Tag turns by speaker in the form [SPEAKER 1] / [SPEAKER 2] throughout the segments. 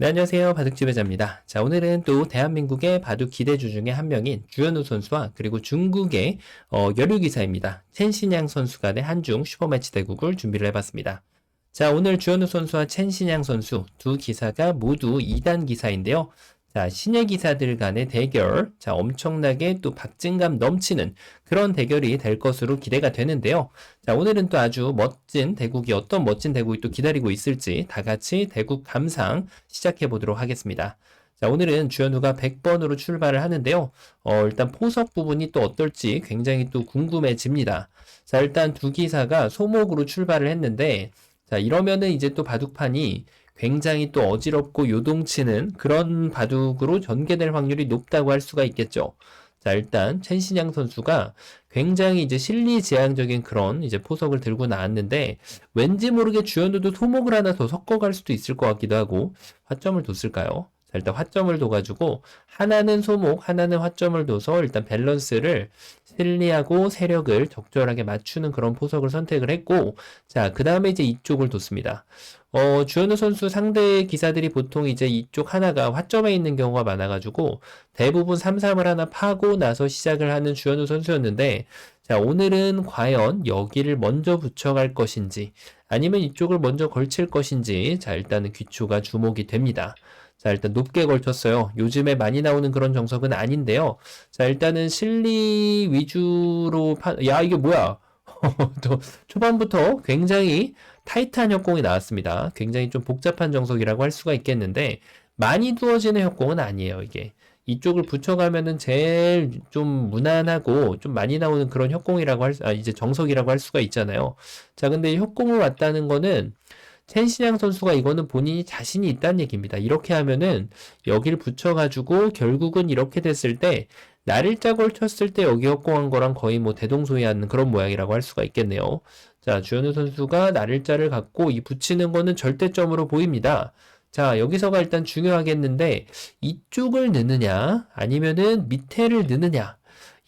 [SPEAKER 1] 네, 안녕하세요. 바둑지배자입니다. 자, 오늘은 또 대한민국의 바둑 기대주 중에 한 명인 주현우 선수와 그리고 중국의 어, 여류기사입니다. 첸신양 선수 간의 한중 슈퍼매치 대국을 준비를 해봤습니다. 자, 오늘 주현우 선수와 첸신양 선수 두 기사가 모두 2단 기사인데요. 자, 신예 기사들 간의 대결. 자, 엄청나게 또 박진감 넘치는 그런 대결이 될 것으로 기대가 되는데요. 자, 오늘은 또 아주 멋진 대국이 어떤 멋진 대국이 또 기다리고 있을지 다 같이 대국 감상 시작해 보도록 하겠습니다. 자, 오늘은 주현우가 100번으로 출발을 하는데요. 어, 일단 포석 부분이 또 어떨지 굉장히 또 궁금해집니다. 자, 일단 두 기사가 소목으로 출발을 했는데, 자, 이러면은 이제 또 바둑판이 굉장히 또 어지럽고 요동치는 그런 바둑으로 전개될 확률이 높다고 할 수가 있겠죠. 자, 일단 첸신양 선수가 굉장히 이제 실리지향적인 그런 이제 포석을 들고 나왔는데 왠지 모르게 주연우도 소목을 하나 더 섞어갈 수도 있을 것 같기도 하고 화점을 뒀을까요? 자, 일단 화점을 둬가지고 하나는 소목, 하나는 화점을 둬서 일단 밸런스를 실리하고 세력을 적절하게 맞추는 그런 포석을 선택을 했고 자, 그 다음에 이제 이쪽을 뒀습니다. 어, 주현우 선수 상대 기사들이 보통 이제 이쪽 하나가 화점에 있는 경우가 많아가지고 대부분 3-3을 하나 파고 나서 시작을 하는 주현우 선수였는데 자, 오늘은 과연 여기를 먼저 붙여갈 것인지 아니면 이쪽을 먼저 걸칠 것인지 자, 일단은 귀초가 주목이 됩니다. 자, 일단 높게 걸쳤어요. 요즘에 많이 나오는 그런 정석은 아닌데요. 자, 일단은 실리 위주로 파, 야, 이게 뭐야? 또 초반부터 굉장히 타이트한 협공이 나왔습니다. 굉장히 좀 복잡한 정석이라고 할 수가 있겠는데 많이 두어지는 협공은 아니에요, 이게. 이쪽을 붙여가면은 제일 좀 무난하고 좀 많이 나오는 그런 협공이라고 할, 수, 아, 이제 정석이라고 할 수가 있잖아요. 자, 근데 협공을 왔다는 거는 첸신양 선수가 이거는 본인이 자신이 있다는 얘기입니다. 이렇게 하면은 여기를 붙여가지고 결국은 이렇게 됐을 때 날일자 걸쳤을 때 여기 협공한 거랑 거의 뭐 대동소이하는 그런 모양이라고 할 수가 있겠네요. 자, 주현우 선수가 날일자를 갖고 이 붙이는 거는 절대점으로 보입니다. 자, 여기서가 일단 중요하겠는데 이쪽을 넣느냐 아니면은 밑에를 넣느냐.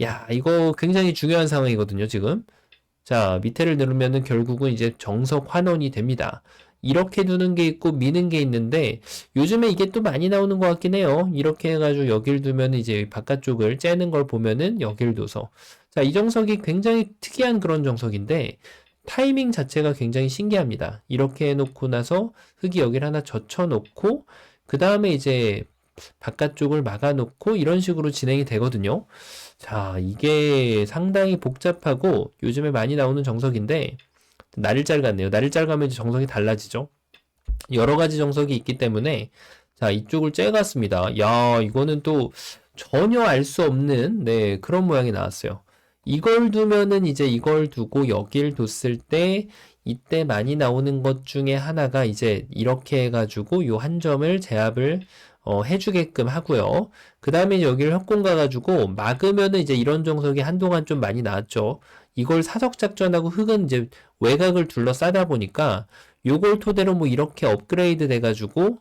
[SPEAKER 1] 야, 이거 굉장히 중요한 상황이거든요, 지금. 자, 밑에를 누르면은 결국은 이제 정석 환원이 됩니다. 이렇게 두는 게 있고 미는 게 있는데 요즘에 이게 또 많이 나오는 것 같긴 해요. 이렇게 해가지고 여길 두면 이제 바깥쪽을 째는 걸 보면은 여길 둬서 자, 이 정석이 굉장히 특이한 그런 정석인데 타이밍 자체가 굉장히 신기합니다. 이렇게 해놓고 나서 흙이 여기를 하나 젖혀놓고 그 다음에 이제 바깥쪽을 막아놓고 이런 식으로 진행이 되거든요. 자, 이게 상당히 복잡하고 요즘에 많이 나오는 정석인데 날일자를 갔네요. 날일자를 가면 정석이 달라지죠. 여러 가지 정석이 있기 때문에 자 이쪽을 째갔습니다. 야 이거는 또 전혀 알 수 없는 네 그런 모양이 나왔어요. 이걸 두면은 이제 이걸 두고 여길 뒀을 때 이때 많이 나오는 것 중에 하나가 이제 이렇게 해가지고 요 한 점을 제압을 어, 해주게끔 하고요. 그 다음에 여기를 협공 가가지고 막으면은 이제 이런 정석이 한동안 좀 많이 나왔죠. 이걸 사석 작전하고 흙은 이제 외곽을 둘러싸다 보니까 요걸 토대로 뭐 이렇게 업그레이드 돼가지고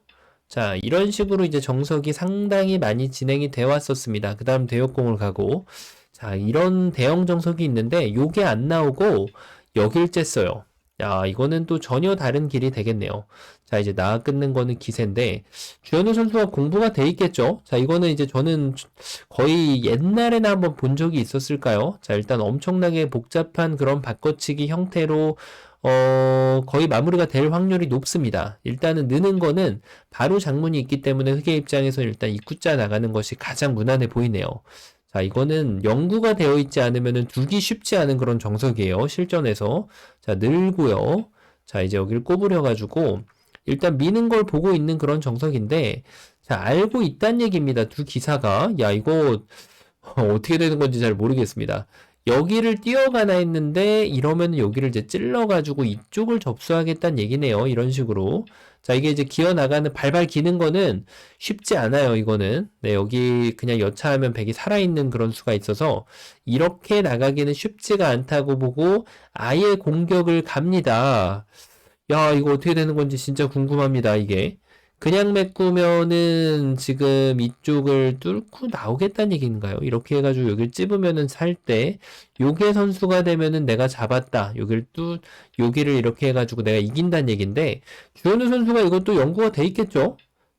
[SPEAKER 1] 자 이런 식으로 이제 정석이 상당히 많이 진행이 되어 왔었습니다. 그 다음 대역공을 가고 자 이런 대형 정석이 있는데 요게 안 나오고 여길 쬐어요. 야, 이거는 또 전혀 다른 길이 되겠네요. 자, 이제 나아 끊는 거는 기세인데, 주현우 선수가 공부가 돼 있겠죠? 자, 이거는 이제 저는 거의 옛날에나 한번 본 적이 있었을까요? 자, 일단 엄청나게 복잡한 그런 바꿔치기 형태로, 어, 거의 마무리가 될 확률이 높습니다. 일단은 느는 거는 바로 장문이 있기 때문에 흑의 입장에서 일단 입구자 나가는 것이 가장 무난해 보이네요. 자, 이거는 연구가 되어 있지 않으면 두기 쉽지 않은 그런 정석이에요. 실전에서. 자, 늘고요. 자, 이제 여기를 꼽으려가지고, 일단 미는 걸 보고 있는 그런 정석인데, 자, 알고 있다는 얘기입니다. 두 기사가. 야, 이거, 어떻게 되는 건지 잘 모르겠습니다. 여기를 뛰어가나 했는데 이러면 여기를 이제 찔러가지고 이쪽을 접수하겠다는 얘기네요. 이런 식으로. 자, 이게 이제 기어 나가는 발발 기는 거는 쉽지 않아요. 이거는. 네, 여기 그냥 여차하면 백이 살아있는 그런 수가 있어서 이렇게 나가기는 쉽지가 않다고 보고 아예 공격을 갑니다. 야, 이거 어떻게 되는 건지 진짜 궁금합니다. 이게. 그냥 메꾸면은 지금 이쪽을 뚫고 나오겠다는 얘기인가요? 이렇게 해가지고 여기를 찝으면은 살 때 요게 선수가 되면은 내가 잡았다. 여기를 뚫 여기를 이렇게 해가지고 내가 이긴다는 얘기인데 주현우 선수가 이것도 연구가 돼 있겠죠?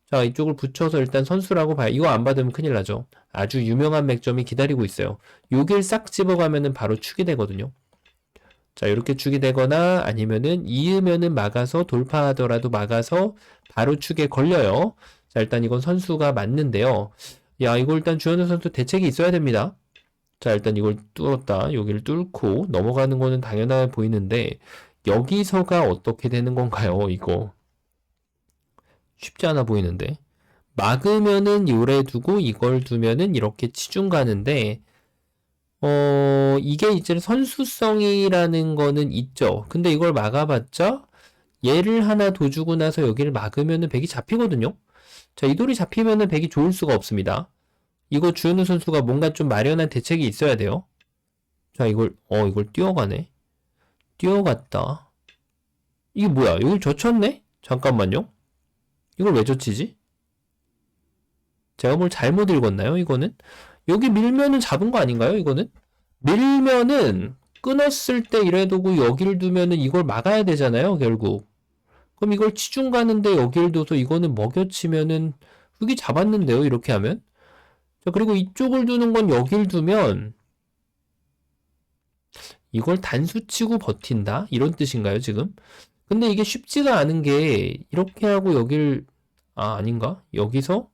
[SPEAKER 1] 자, 이쪽을 붙여서 일단 선수라고 봐요. 이거 안 받으면 큰일 나죠. 아주 유명한 맥점이 기다리고 있어요. 여길 싹 집어가면은 바로 축이 되거든요. 자, 이렇게 축이 되거나 아니면은 이으면은 막아서 돌파하더라도 막아서 바로 축에 걸려요. 자, 일단 이건 선수가 맞는데요. 야, 이거 일단 주현우 선수 대책이 있어야 됩니다. 자, 일단 이걸 뚫었다. 여기를 뚫고 넘어가는 거는 당연해 보이는데 여기서가 어떻게 되는 건가요? 이거 쉽지 않아 보이는데 막으면은 요래 두고 이걸 두면은 이렇게 치중 가는데 어 이게 이제 선수성이라는 거는 있죠. 근데 이걸 막아봤자 얘를 하나 더 주고 나서 여기를 막으면은 백이 잡히거든요. 자, 이 돌이 잡히면은 백이 좋을 수가 없습니다. 이거 주현우 선수가 뭔가 좀 마련한 대책이 있어야 돼요. 자, 이걸 어 이걸 뛰어가네. 뛰어갔다. 이게 뭐야? 여기 젖혔네? 잠깐만요. 이걸 왜 젖히지? 제가 뭘 잘못 읽었나요? 이거는? 여기 밀면은 잡은 거 아닌가요? 이거는? 밀면은 끊었을 때 이래두고 여기를 두면은 이걸 막아야 되잖아요, 결국. 그럼 이걸 치중 가는데 여기를 둬서 이거는 먹여치면은 흙이 잡았는데요, 이렇게 하면? 자, 그리고 이쪽을 두는 건 여길 두면 이걸 단수 치고 버틴다? 이런 뜻인가요, 지금? 근데 이게 쉽지가 않은 게 이렇게 하고 여길 아, 아닌가? 여기서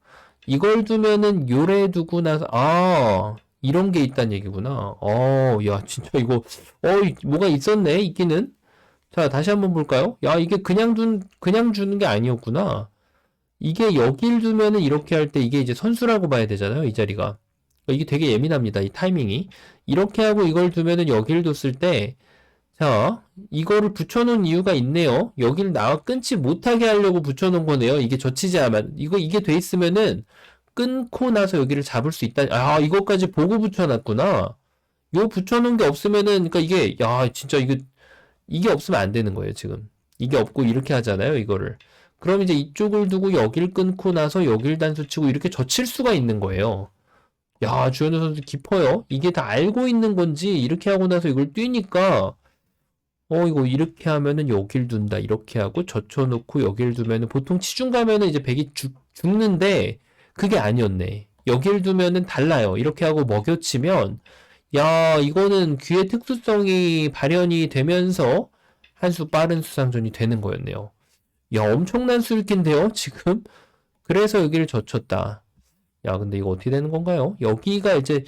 [SPEAKER 1] 이걸 두면은 요래 두고 나서 아, 이런 게 있다는 얘기구나. 어, 야, 진짜 이거 어, 뭐가 있었네, 있기는. 자, 다시 한번 볼까요? 야, 이게 그냥 둔 그냥 주는 게 아니었구나. 이게 여길 두면은 이렇게 할 때 이게 이제 선수라고 봐야 되잖아요, 이 자리가. 이게 되게 예민합니다, 이 타이밍이. 이렇게 하고 이걸 두면은 여길 뒀을 때 자, 이거를 붙여놓은 이유가 있네요. 여기를 나와 끊지 못하게 하려고 붙여놓은 거네요. 이게 젖히지 않으면. 이거, 이게 돼 있으면은 끊고 나서 여기를 잡을 수 있다. 아, 이것까지 보고 붙여놨구나. 요 붙여놓은 게 없으면은, 그러니까 이게, 야, 진짜 이게, 이게 없으면 안 되는 거예요, 지금. 이게 없고 이렇게 하잖아요, 이거를. 그럼 이제 이쪽을 두고 여기를 끊고 나서 여기를 단수 치고 이렇게 젖힐 수가 있는 거예요. 야, 주현우 선수 깊어요. 이게 다 알고 있는 건지 이렇게 하고 나서 이걸 뛰니까 어, 이거 이렇게 하면은 여길 둔다. 이렇게 하고 젖혀놓고 여길 두면은 보통 치중 가면은 이제 백이 죽, 죽는데 그게 아니었네. 여길 두면은 달라요. 이렇게 하고 먹여치면 야, 이거는 귀의 특수성이 발현이 되면서 한 수 빠른 수상전이 되는 거였네요. 야, 엄청난 수익인데요, 지금? 그래서 여기를 젖혔다. 야, 근데 이거 어떻게 되는 건가요? 여기가 이제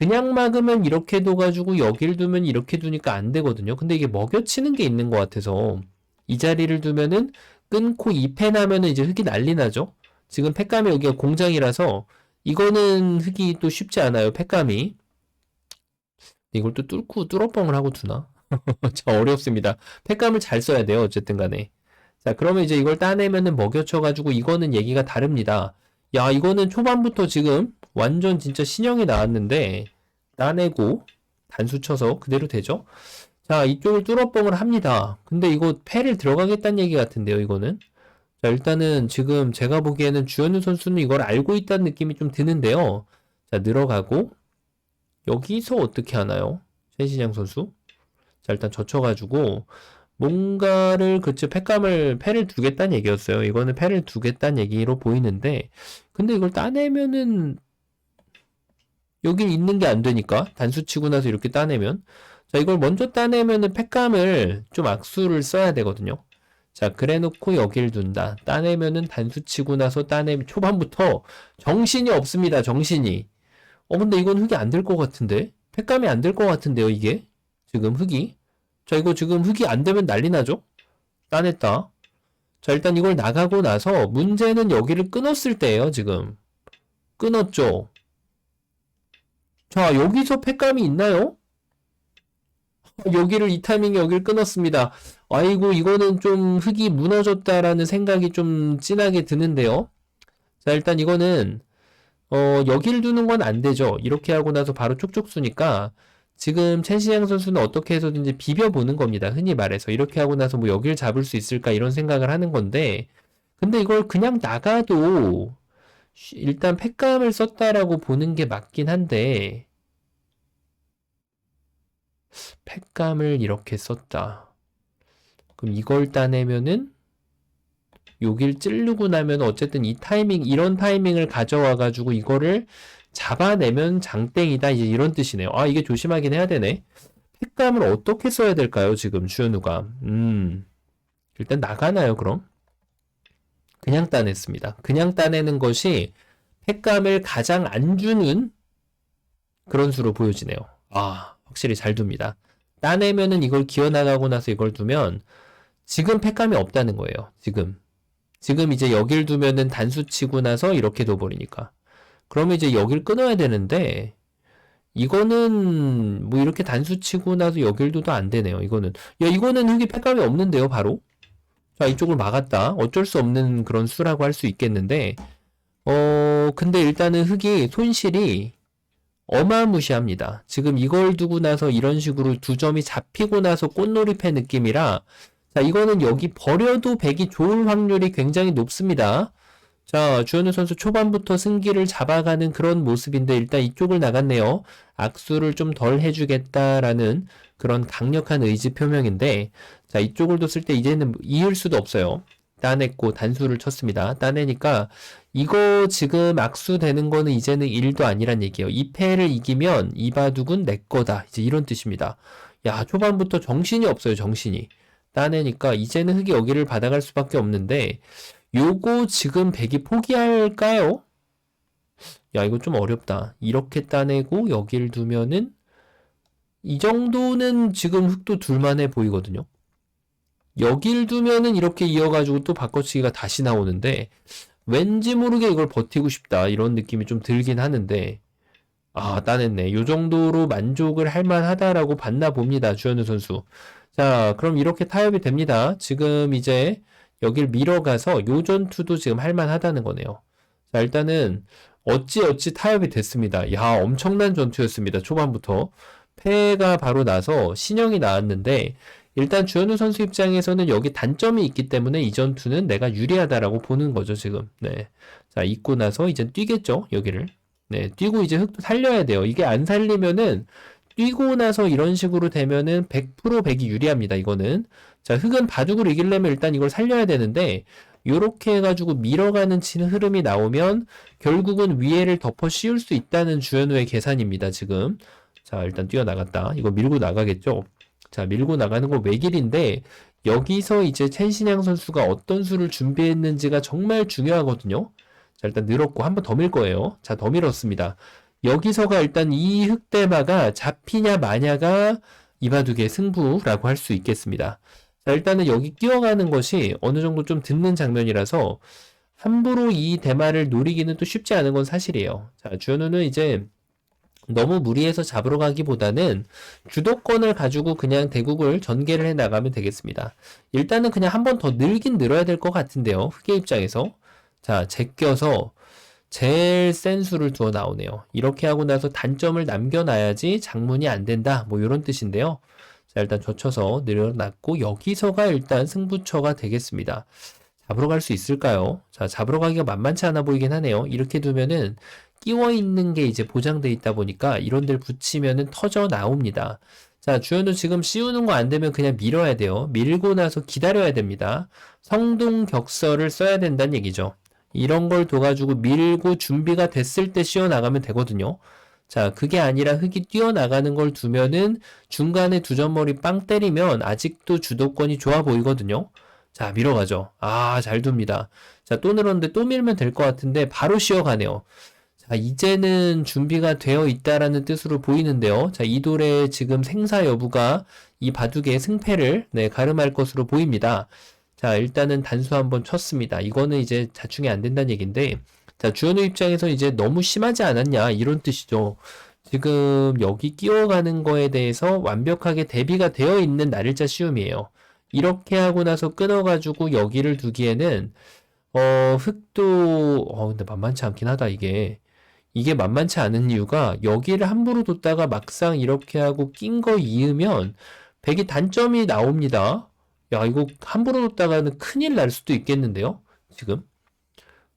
[SPEAKER 1] 그냥 막으면 이렇게 둬가지고 여기를 두면 이렇게 두니까 안 되거든요. 근데 이게 먹여치는 게 있는 것 같아서 이 자리를 두면은 끊고 2패 나면은 이제 흙이 난리 나죠. 지금 팩감이 여기가 공장이라서 이거는 흙이 또 쉽지 않아요. 팩감이. 이걸 또 뚫고 뚫어뻥을 하고 두나? 자, 어렵습니다. 팩감을 잘 써야 돼요. 어쨌든 간에. 자, 그러면 이제 이걸 따내면은 먹여쳐가지고 이거는 얘기가 다릅니다. 야, 이거는 초반부터 지금 완전 진짜 신형이 나왔는데 따내고 단수 쳐서 그대로 되죠? 자, 이쪽을 뚫어뻥을 합니다. 근데 이거 패를 들어가겠다는 얘기 같은데요, 이거는. 자, 일단은 지금 제가 보기에는 주현우 선수는 이걸 알고 있다는 느낌이 좀 드는데요. 자, 늘어가고 여기서 어떻게 하나요? 최신양 선수. 자, 일단 젖혀가지고 뭔가를 그치 패감을 패를 두겠다는 얘기였어요. 이거는 패를 두겠다는 얘기로 보이는데 근데 이걸 따내면은 여기 있는 게 안 되니까 단수 치고 나서 이렇게 따내면. 자 이걸 먼저 따내면은 팩감을 좀 악수를 써야 되거든요. 자 그래 놓고 여기를 둔다. 따내면은 단수 치고 나서 따내면 초반부터 정신이 없습니다 정신이. 어 근데 이건 흙이 안 될 것 같은데? 팩감이 안 될 것 같은데요 이게? 지금 흙이? 자 이거 지금 흙이 안 되면 난리 나죠? 따냈다. 자 일단 이걸 나가고 나서 문제는 여기를 끊었을 때예요 지금. 끊었죠 자, 여기서 팩감이 있나요? 여기를 이 타이밍에 여기를 끊었습니다. 아이고, 이거는 좀 흙이 무너졌다라는 생각이 좀 진하게 드는데요. 자, 일단 이거는 어, 여기를 두는 건 안 되죠. 이렇게 하고 나서 바로 쪽쪽 수니까 지금 첸시양 선수는 어떻게 해서든지 비벼보는 겁니다. 흔히 말해서 이렇게 하고 나서 뭐 여기를 잡을 수 있을까 이런 생각을 하는 건데 근데 이걸 그냥 나가도 일단 팩감을 썼다라고 보는 게 맞긴 한데 팩감을 이렇게 썼다. 그럼 이걸 따내면은 여길 찌르고 나면 어쨌든 이 타이밍, 이런 타이밍을 가져와 가지고 이거를 잡아내면 장땡이다. 이제 이런 뜻이네요. 아, 이게 조심하긴 해야 되네. 팩감을 어떻게 써야 될까요? 지금 주현우가. 음. 일단 나가나요, 그럼? 그냥 따냈습니다. 그냥 따내는 것이 팩감을 가장 안 주는 그런 수로 보여지네요. 아, 확실히 잘 둡니다. 따내면은 이걸 기어나가고 나서 이걸 두면 지금 팩감이 없다는 거예요. 지금. 지금 이제 여길 두면은 단수 치고 나서 이렇게 둬버리니까. 그러면 이제 여길 끊어야 되는데 이거는 뭐 이렇게 단수 치고 나서 여길 둬도 안 되네요. 이거는. 야, 이거는 흙이 팩감이 없는데요, 바로. 자, 이쪽을 막았다. 어쩔 수 없는 그런 수라고 할 수 있겠는데, 어, 근데 일단은 흙이 손실이 어마무시합니다. 지금 이걸 두고 나서 이런 식으로 두 점이 잡히고 나서 꽃놀이패 느낌이라, 자, 이거는 여기 버려도 백이 좋을 확률이 굉장히 높습니다. 자, 주현우 선수 초반부터 승기를 잡아가는 그런 모습인데 일단 이쪽을 나갔네요. 악수를 좀 덜 해주겠다라는 그런 강력한 의지 표명인데 자, 이쪽을 뒀을 때 이제는 이을 수도 없어요. 따냈고 단수를 쳤습니다. 따내니까 이거 지금 악수되는 거는 이제는 1도 아니란 얘기예요. 이 패를 이기면 이 바둑은 내 거다. 이제 이런 뜻입니다. 야, 초반부터 정신이 없어요, 정신이. 따내니까 이제는 흙이 여기를 받아갈 수밖에 없는데 요거 지금 백이 포기할까요? 야, 이거 좀 어렵다. 이렇게 따내고 여기를 두면은 이 정도는 지금 흙도 둘만해 보이거든요. 여길 두면은 이렇게 이어가지고 또 바꿔치기가 다시 나오는데 왠지 모르게 이걸 버티고 싶다 이런 느낌이 좀 들긴 하는데 아 따냈네 요 정도로 만족을 할 만하다라고 봤나 봅니다 주현우 선수 자 그럼 이렇게 타협이 됩니다 지금 이제 여길 밀어가서 요 전투도 지금 할 만하다는 거네요 자 일단은 어찌어찌 타협이 됐습니다 야 엄청난 전투였습니다 초반부터 패가 바로 나서 신형이 나왔는데 일단 주현우 선수 입장에서는 여기 단점이 있기 때문에 이 전투는 내가 유리하다라고 보는 거죠, 지금. 네. 자, 있고 나서 이제 뛰겠죠, 여기를. 네, 뛰고 이제 흙도 살려야 돼요. 이게 안 살리면은 뛰고 나서 이런 식으로 되면은 100% 백이 유리합니다, 이거는. 자, 흙은 바둑을 이기려면 일단 이걸 살려야 되는데 요렇게 해가지고 밀어가는 치는 흐름이 나오면 결국은 위에를 덮어 씌울 수 있다는 주현우의 계산입니다, 지금. 자, 일단 뛰어나갔다. 이거 밀고 나가겠죠? 자, 밀고 나가는 거 외길인데 여기서 이제 첸신양 선수가 어떤 수를 준비했는지가 정말 중요하거든요. 자, 일단 늘었고 한 번 더 밀 거예요. 자, 더 밀었습니다. 여기서가 일단 이 흑대마가 잡히냐 마냐가 이바둑의 승부라고 할 수 있겠습니다. 자, 일단은 여기 뛰어가는 것이 어느 정도 좀 듣는 장면이라서 함부로 이 대마를 노리기는 또 쉽지 않은 건 사실이에요. 자, 주현우는 이제 너무 무리해서 잡으러 가기보다는 주도권을 가지고 그냥 대국을 전개를 해 나가면 되겠습니다. 일단은 그냥 한 번 더 늘긴 늘어야 될 것 같은데요. 흑의 입장에서. 자, 제껴서 제일 센 수를 두어 나오네요. 이렇게 하고 나서 단점을 남겨놔야지 장문이 안 된다. 뭐 이런 뜻인데요. 자, 일단 젖혀서 늘어났고 여기서가 일단 승부처가 되겠습니다. 잡으러 갈 수 있을까요? 자, 잡으러 가기가 만만치 않아 보이긴 하네요. 이렇게 두면은 끼워 있는 게 이제 보장돼 있다 보니까 이런 데를 붙이면은 터져 나옵니다. 자, 주연우 지금 씌우는 거 안 되면 그냥 밀어야 돼요. 밀고 나서 기다려야 됩니다. 성동격설을 써야 된다는 얘기죠. 이런 걸 둬가지고 밀고 준비가 됐을 때 씌워 나가면 되거든요. 자, 그게 아니라 흙이 뛰어나가는 걸 두면은 중간에 두 점머리 빵 때리면 아직도 주도권이 좋아 보이거든요. 자, 밀어가죠. 아, 잘 둡니다. 자, 또 늘었는데 또 밀면 될 것 같은데 바로 씌어가네요. 자, 이제는 준비가 되어 있다라는 뜻으로 보이는데요. 자, 이 돌의 지금 생사 여부가 이 바둑의 승패를 네, 가름할 것으로 보입니다. 자, 일단은 단수 한번 쳤습니다. 이거는 이제 자충이 안 된다는 얘기인데, 자, 주현우 입장에서 이제 너무 심하지 않았냐, 이런 뜻이죠. 지금 여기 끼워가는 거에 대해서 완벽하게 대비가 되어 있는 날일자 시움이에요. 이렇게 하고 나서 끊어가지고 여기를 두기에는, 어, 흙도, 어, 근데 만만치 않긴 하다, 이게. 이게 만만치 않은 이유가 여기를 함부로 뒀다가 막상 이렇게 하고 낀 거 이으면 백이 단점이 나옵니다. 야, 이거 함부로 뒀다가는 큰일 날 수도 있겠는데요? 지금?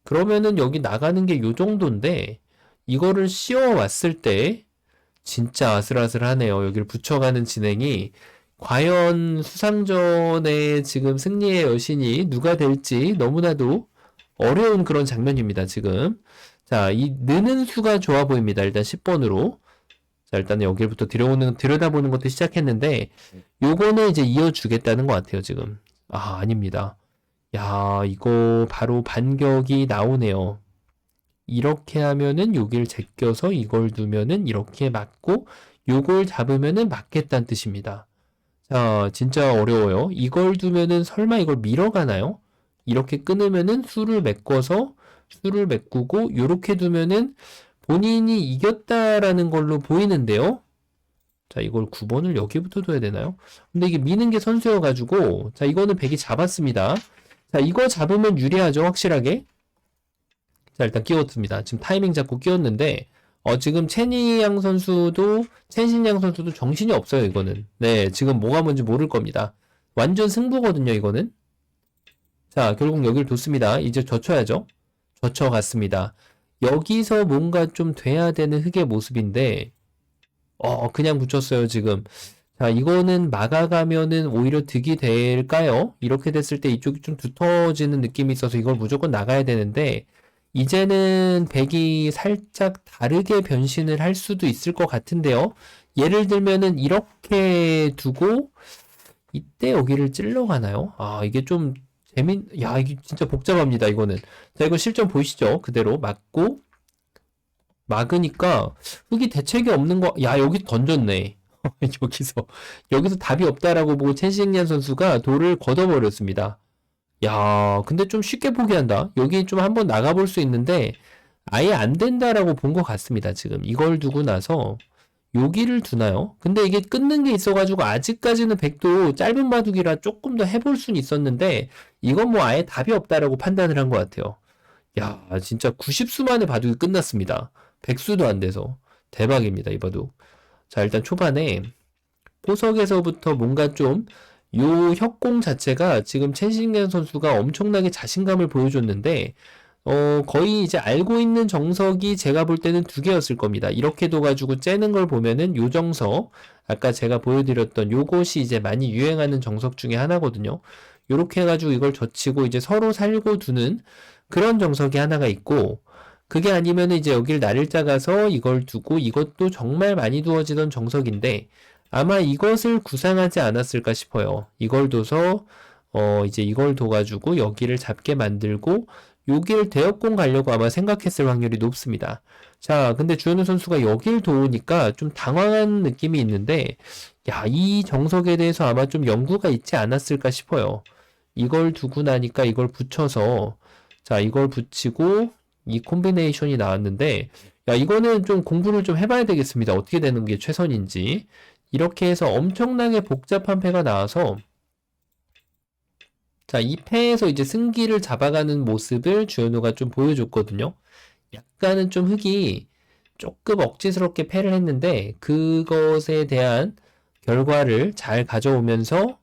[SPEAKER 1] 그러면은 여기 나가는 게 요 정도인데 이거를 씌워 왔을 때 진짜 아슬아슬하네요. 여기를 붙여가는 진행이 과연 수상전의 지금 승리의 여신이 누가 될지 너무나도 어려운 그런 장면입니다, 지금. 자, 이 느는 수가 좋아 보입니다. 일단 10번으로. 자, 일단 여기부터 들여오는, 들여다보는 것도 시작했는데, 요거는 이제 이어주겠다는 것 같아요, 지금. 아, 아닙니다. 야, 이거 바로 반격이 나오네요. 이렇게 하면은 여기를 제껴서 이걸 두면은 이렇게 맞고, 요걸 잡으면은 맞겠다는 뜻입니다. 자, 진짜 어려워요. 이걸 두면은 설마 이걸 밀어가나요? 이렇게 끊으면은 수를 메꿔서 수를 메꾸고 요렇게 두면은 본인이 이겼다라는 걸로 보이는데요. 자, 이걸 9번을 여기부터 둬야 되나요? 근데 이게 미는 게 선수여가지고 자, 이거는 100이 잡았습니다. 자, 이거 잡으면 유리하죠, 확실하게. 자, 일단 끼웠습니다. 지금 타이밍 잡고 끼웠는데 어, 지금 채니양 선수도 첸신양 선수도 정신이 없어요, 이거는. 네, 지금 뭐가 뭔지 모를 겁니다. 완전 승부거든요, 이거는. 자, 결국 여기를 뒀습니다. 이제 젖혀야죠. 젖혀갔습니다. 여기서 뭔가 좀 돼야 되는 흙의 모습인데, 어, 그냥 붙였어요, 지금. 자, 이거는 막아가면은 오히려 득이 될까요? 이렇게 됐을 때 이쪽이 좀 두터워지는 느낌이 있어서 이걸 무조건 나가야 되는데, 이제는 백이 살짝 다르게 변신을 할 수도 있을 것 같은데요. 예를 들면은 이렇게 두고, 이때 여기를 찔러 가나요? 아, 이게 좀 재민, 야, 이게 진짜 복잡합니다, 이거는. 자, 이거 실전 보이시죠? 그대로 막고, 막으니까, 흙이 대책이 없는 거, 야, 여기 던졌네. 여기서, 여기서 답이 없다라고 보고 첸싱리안 선수가 돌을 걷어버렸습니다. 야, 근데 좀 쉽게 포기한다. 여기 좀 한번 나가볼 수 있는데, 아예 안 된다라고 본 것 같습니다, 지금. 이걸 두고 나서, 여기를 두나요? 근데 이게 끊는 게 있어가지고 아직까지는 백도 짧은 바둑이라 조금 더 해볼 수는 있었는데 이건 뭐 아예 답이 없다라고 판단을 한 것 같아요. 야, 진짜 90수 만에 바둑이 끝났습니다. 백수도 안 돼서 대박입니다, 이 바둑. 자, 일단 초반에 포석에서부터 뭔가 좀 요 협공 자체가 지금 최신경 선수가 엄청나게 자신감을 보여줬는데 어, 거의 이제 알고 있는 정석이 제가 볼 때는 두 개였을 겁니다. 이렇게 둬가지고 째는 걸 보면은 요 정석, 아까 제가 보여드렸던 요것이 이제 많이 유행하는 정석 중에 하나거든요. 요렇게 해가지고 이걸 젖히고 이제 서로 살고 두는 그런 정석이 하나가 있고, 그게 아니면 이제 여길 나를 짜가서 이걸 두고 이것도 정말 많이 두어지던 정석인데, 아마 이것을 구상하지 않았을까 싶어요. 이걸 둬서, 어, 이제 이걸 둬가지고 여기를 잡게 만들고, 여길 대역공 가려고 아마 생각했을 확률이 높습니다. 자, 근데 주현우 선수가 여길 도우니까 좀 당황한 느낌이 있는데, 야, 이 정석에 대해서 아마 좀 연구가 있지 않았을까 싶어요. 이걸 두고 나니까 이걸 붙여서, 자, 이걸 붙이고, 이 콤비네이션이 나왔는데, 야, 이거는 좀 공부를 좀 해봐야 되겠습니다. 어떻게 되는 게 최선인지. 이렇게 해서 엄청나게 복잡한 패가 나와서, 자, 이 패에서 이제 승기를 잡아가는 모습을 주현우가 좀 보여줬거든요. 약간은 좀 흙이 조금 억지스럽게 패를 했는데 그것에 대한 결과를 잘 가져오면서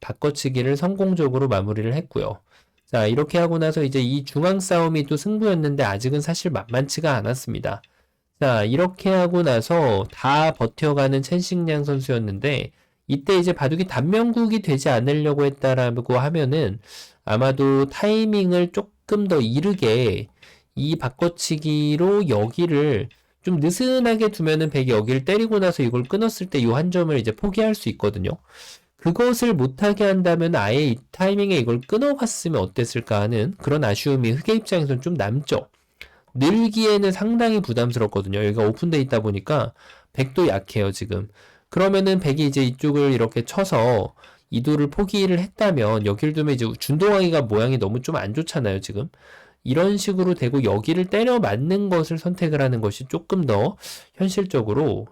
[SPEAKER 1] 바꿔치기를 성공적으로 마무리를 했고요. 자, 이렇게 하고 나서 이제 이 중앙 싸움이 또 승부였는데 아직은 사실 만만치가 않았습니다. 자, 이렇게 하고 나서 다 버텨가는 첸싱량 선수였는데 이때 이제 바둑이 단명국이 되지 않으려고 했다라고 하면은 아마도 타이밍을 조금 더 이르게 이 바꿔치기로 여기를 좀 느슨하게 두면은 백이 여기를 때리고 나서 이걸 끊었을 때 이 한 점을 이제 포기할 수 있거든요. 그것을 못하게 한다면 아예 이 타이밍에 이걸 끊어갔으면 어땠을까 하는 그런 아쉬움이 흑의 입장에서는 좀 남죠. 늘기에는 상당히 부담스럽거든요. 여기가 오픈돼 있다 보니까 백도 약해요, 지금. 그러면은 백이 이제 이쪽을 이렇게 쳐서 이도를 포기를 했다면 여기를 두면 이제 준동하기가 모양이 너무 좀 안 좋잖아요, 지금. 이런 식으로 되고 여기를 때려 맞는 것을 선택을 하는 것이 조금 더 현실적으로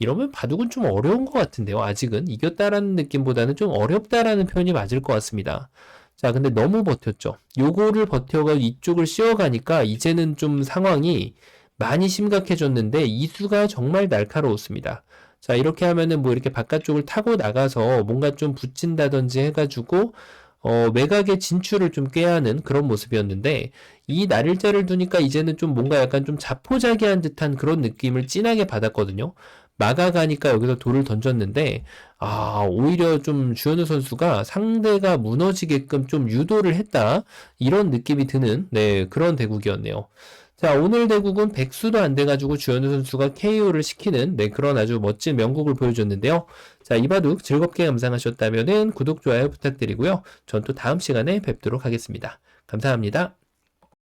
[SPEAKER 1] 이러면 바둑은 좀 어려운 것 같은데요. 아직은 이겼다라는 느낌보다는 좀 어렵다라는 표현이 맞을 것 같습니다. 자, 근데 너무 버텼죠. 요거를 버텨가 이쪽을 씌워가니까 이제는 좀 상황이 많이 심각해졌는데 이수가 정말 날카로웠습니다. 자, 이렇게 하면은 뭐 이렇게 바깥쪽을 타고 나가서 뭔가 좀 붙인다든지 해가지고, 어, 외곽의 진출을 좀 꾀하는 그런 모습이었는데, 이 날일자를 두니까 이제는 좀 뭔가 약간 좀 자포자기한 듯한 그런 느낌을 진하게 받았거든요. 막아가니까 여기서 돌을 던졌는데, 아, 오히려 좀 주현우 선수가 상대가 무너지게끔 좀 유도를 했다. 이런 느낌이 드는, 네, 그런 대국이었네요. 자, 오늘 대국은 백수도 안 돼가지고 주현우 선수가 KO를 시키는, 네, 그런 아주 멋진 명곡을 보여줬는데요. 자, 이 바둑 즐겁게 감상하셨다면은 구독, 좋아요 부탁드리고요. 전 또 다음 시간에 뵙도록 하겠습니다. 감사합니다.